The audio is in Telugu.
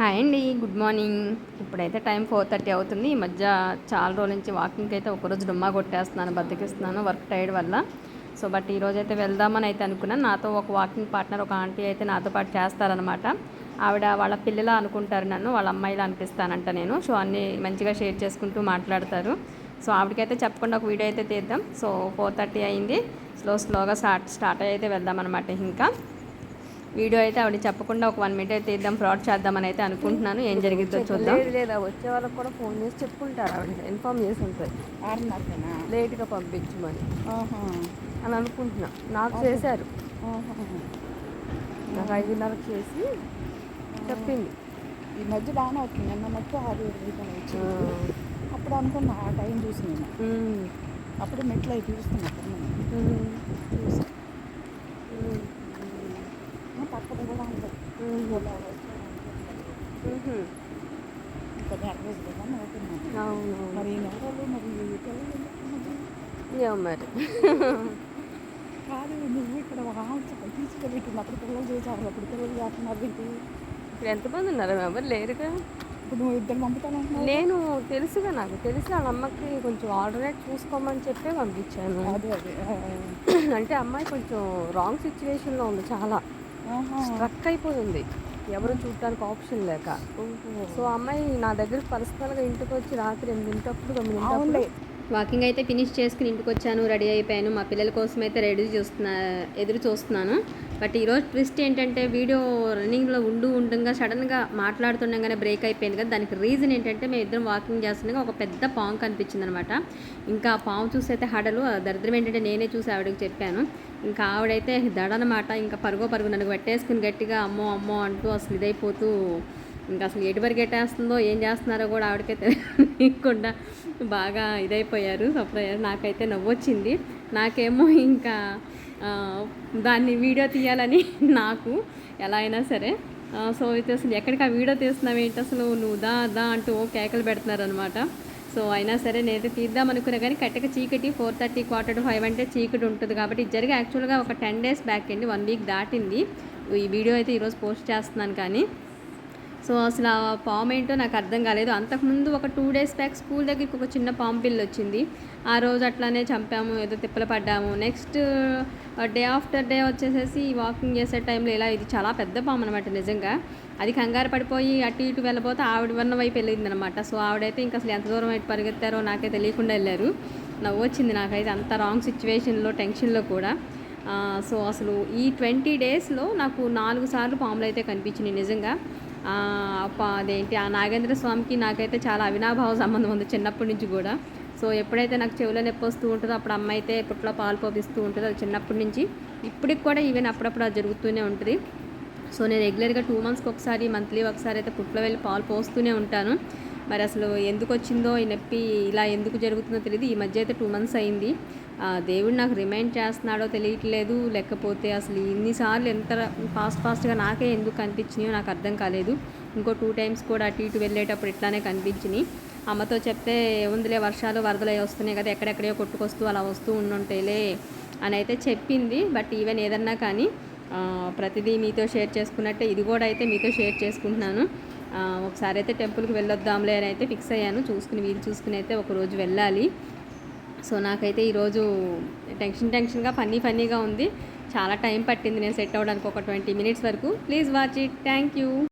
హాయ్ అండి గుడ్ మార్నింగ్. ఇప్పుడైతే టైం ఫోర్ థర్టీ అవుతుంది. ఈ మధ్య చాలా రోజుల నుంచి వాకింగ్కి అయితే ఒకరోజు డుమ్మా కొట్టేస్తున్నాను బద్దకిస్తున్నాను వర్క్ టైర్డ్ వల్ల. సో బట్ ఈరోజు అయితే వెళ్దామని అయితే అనుకున్నాను నాతో ఒక వాకింగ్ పార్ట్నర్ ఒక ఆంటీ అయితే నాతో పాటు చేస్తారనమాట ఆవిడ వాళ్ళ పిల్లల అనుకుంటారు నన్ను వాళ్ళ అమ్మాయిలా అనిపిస్తానంట నేను. సో అన్నీ మంచిగా షేర్ చేసుకుంటూ మాట్లాడతారు. సో ఆవిడకైతే చెప్పకుండా ఒక వీడియో అయితే తీద్దాం. సో ఫోర్ థర్టీ అయింది. స్లో స్లోగా స్టార్ట్ స్టార్ట్ అయితే వెళ్దాం అనమాట ఇంకా. వీడియో అయితే ఆవిడ చెప్పకుండా ఒక వన్ మినిట్ అయితే తీద్దాం ఫ్రాడ్ చేద్దామని అయితే అనుకుంటున్నాను. ఏం జరిగిందో చూద్దాం. లేదు లేదా వచ్చే వాళ్ళకి కూడా ఫోన్ చేసి చెప్పుకుంటారు ఆవిడ ఇన్ఫామ్ చేసి ఉంటుంది. లేట్గా పంపించమని. అని అనుకుంటున్నా. నాకు చేశారు. నాకు ఐదున్నరకు చేసి చెప్పింది. ఈ మధ్య బాగానే అవుతుంది. నిన్న మొత్తం ఆరు ఏడు అప్పుడు అనుకున్నా ఆ టైం చూసి నేను. అప్పుడు మెట్లు అవి చూస్తున్నా. అప్పుడు నేను ఉమ్. చూసి పక్కన కూడా ఉంది మరి. మరి కాదు నువ్వు ఇక్కడ తీసుకెళ్ళిట్టుంది అప్పుడు పిల్లలు చేసారు అప్పుడు పిల్లలు చేస్తున్నారు ఏంటి? ఇప్పుడు ఎంతమంది ఉన్నారు? ఎవరు లేరుగా? ఇప్పుడు నువ్వు ఇద్దరు పంపుతానంటున్నావు. నేను తెలుసుగా నాకు తెలిసి వాళ్ళ అమ్మకి కొంచెం ఆల్టర్నేట్ చూసుకోమని చెప్పే పంపించాను. అదే అదే. అంటే అమ్మాయి కొంచెం రాంగ్ సిచ్యువేషన్లో ఉంది చాలా. స్ట్రక్ అయిపోయింది. ఎవరు చూడటానికి ఆప్షన్ లేక. సో అమ్మాయి నా దగ్గర పర్సనల్గా ఇంటికి వచ్చి రాత్రి ఎనిమిదింటప్పుడు తొమ్మిదింటప్పుడు వాకింగ్ అయితే ఫినిష్ చేసుకుని ఇంటికి వచ్చాను రెడీ అయిపోయాను. మా పిల్లల కోసం అయితే రెడీ చూస్తున్నా ఎదురు చూస్తున్నాను. బట్ ఈరోజు ట్విస్ట్ ఏంటంటే వీడియో రన్నింగ్లో ఉండు ఉండగా సడన్గా మాట్లాడుతుండగానే బ్రేక్ అయిపోయింది కదా. దానికి రీజన్ ఏంటంటే మేము ఇద్దరం వాకింగ్ చేస్తుండగా ఒక పెద్ద పాము కనిపించింది అనమాట ఇంకా ఆ పాము చూసి అయితే హడలు ఆ దరిద్రం ఏంటంటే నేనే చూసి ఆవిడకి చెప్పాను. ఇంకా ఆవిడైతే దడనమాట ఇంకా పరుగో పరుగు నన్ను పెట్టేసుకుని గట్టిగా అమ్మో అమ్మో అంటూ అసలు ఇదైపోతూ ఇంకా అసలు ఎటు పరిగెట్టేస్తుందో ఏం చేస్తున్నారో కూడా ఆవిడకే తెలియకుండా బాగా ఇదైపోయారు. సఫర్ అయ్యారు నాకైతే నవ్వొచ్చింది. నాకేమో ఇంకా దాన్ని వీడియో తీయాలని నాకు ఎలా అయినా సరే. సో అయితే అసలు ఎక్కడికి ఆ వీడియో తీస్తున్నావు ఏంటి అసలు? నువ్వు దా దా అంటూ ఓ కేకలు పెడుతున్నారనమాట సో అయినా సరే నేనైతే తీద్దాం అనుకున్నా కానీ కట్టక చీకటి four thirty quarter to five అంటే చీకటి ఉంటుంది కాబట్టి ఇది జరిగి యాక్చువల్గా ఒక టెన్ డేస్ బ్యాక్ అండి వన్ వీక్ దాటింది. ఈ వీడియో అయితే ఈరోజు పోస్ట్ చేస్తున్నాను కానీ. సో అసలు ఆ పాము ఏంటో నాకు అర్థం కాలేదు. అంతకుముందు ఒక టూ డేస్ బ్యాక్ స్కూల్ దగ్గరికి ఒక చిన్న పాము పిల్ల వచ్చింది. ఆ రోజు అట్లానే చంపాము ఏదో తిప్పలు పడ్డాము. నెక్స్ట్ డే ఆఫ్టర్ డే వచ్చేసేసి వాకింగ్ చేసే టైంలో ఇలా ఇది చాలా పెద్ద పాము అనమాట నిజంగా. అది కంగారు పడిపోయి అటు ఇటు వెళ్ళబోతే ఆవిడ వన్న వైపు వెళ్ళింది అనమాట సో ఆవిడైతే ఇంకా అసలు ఎంత దూరం అయితే పరిగెత్తారో నాకే తెలియకుండా వెళ్ళారు. నవ్వు వచ్చింది నాకైతే అంత రాంగ్ సిచ్యువేషన్లో టెన్షన్లో కూడా. సో అసలు ఈ ట్వంటీ డేస్లో నాకు నాలుగు సార్లు పాములు అయితే కనిపించినాయి నిజంగా. అదేంటి? ఆ నాగేంద్ర స్వామికి నాకైతే చాలా అవినాభావ సంబంధం ఉంది చిన్నప్పటి నుంచి కూడా. సో ఎప్పుడైతే నాకు చెవిలో నొప్పి వస్తూ ఉంటుందో అప్పుడు అమ్మ అయితే పుట్లో పాలు పోపిస్తూ ఉంటుంది అది చిన్నప్పటి నుంచి. ఇప్పటికి కూడా ఈవెన్ అప్పుడప్పుడు అది జరుగుతూనే ఉంటుంది. సో నేను రెగ్యులర్గా టూ మంత్స్కి ఒకసారి మంత్లీ ఒకసారి అయితే పుట్లో వెళ్ళి పాలు పోస్తూనే ఉంటాను. మరి అసలు ఎందుకు వచ్చిందో ఈ నొప్పి ఇలా ఎందుకు జరుగుతుందో తెలియదు ఈ మధ్య అయితే టూ మంత్స్ అయింది. దేవుడు నాకు రిమైండ్ చేస్తున్నాడో తెలియట్లేదు. లేకపోతే అసలు ఇన్నిసార్లు ఎంత ఫాస్ట్ ఫాస్ట్గా నాకే ఎందుకు కనిపించినాయో నాకు అర్థం కాలేదు. ఇంకో టూ టైమ్స్ కూడా అటు ఇటు వెళ్ళేటప్పుడు ఇట్లానే కనిపించినాయి. అమ్మతో చెప్తే ఏముందిలే వర్షాలు వరదలు అవి వస్తున్నాయి కదా ఎక్కడెక్కడో కొట్టుకొస్తూ అలా వస్తూ ఉండుంటేలే అని అయితే చెప్పింది. బట్ ఈవెన్ ఏదన్నా కానీ ప్రతిదీ మీతో షేర్ చేసుకున్నట్టే ఇది కూడా అయితే మీతో షేర్ చేసుకుంటున్నాను. ఒకసారి అయితే టెంపుల్కి వెళ్ళొద్దాంలే అని అయితే ఫిక్స్ అయ్యాను. చూసుకుని వీలు చూసుకుని అయితే ఒకరోజు వెళ్ళాలి. సో నాకైతే ఈరోజు టెన్షన్ టెన్షన్గా ఫన్నీ ఫన్నీగా ఉంది. చాలా టైం పట్టింది నేను సెట్ అవ్వడానికి ఒక ట్వంటీ మినిట్స్ వరకు. Please watch it. Thank you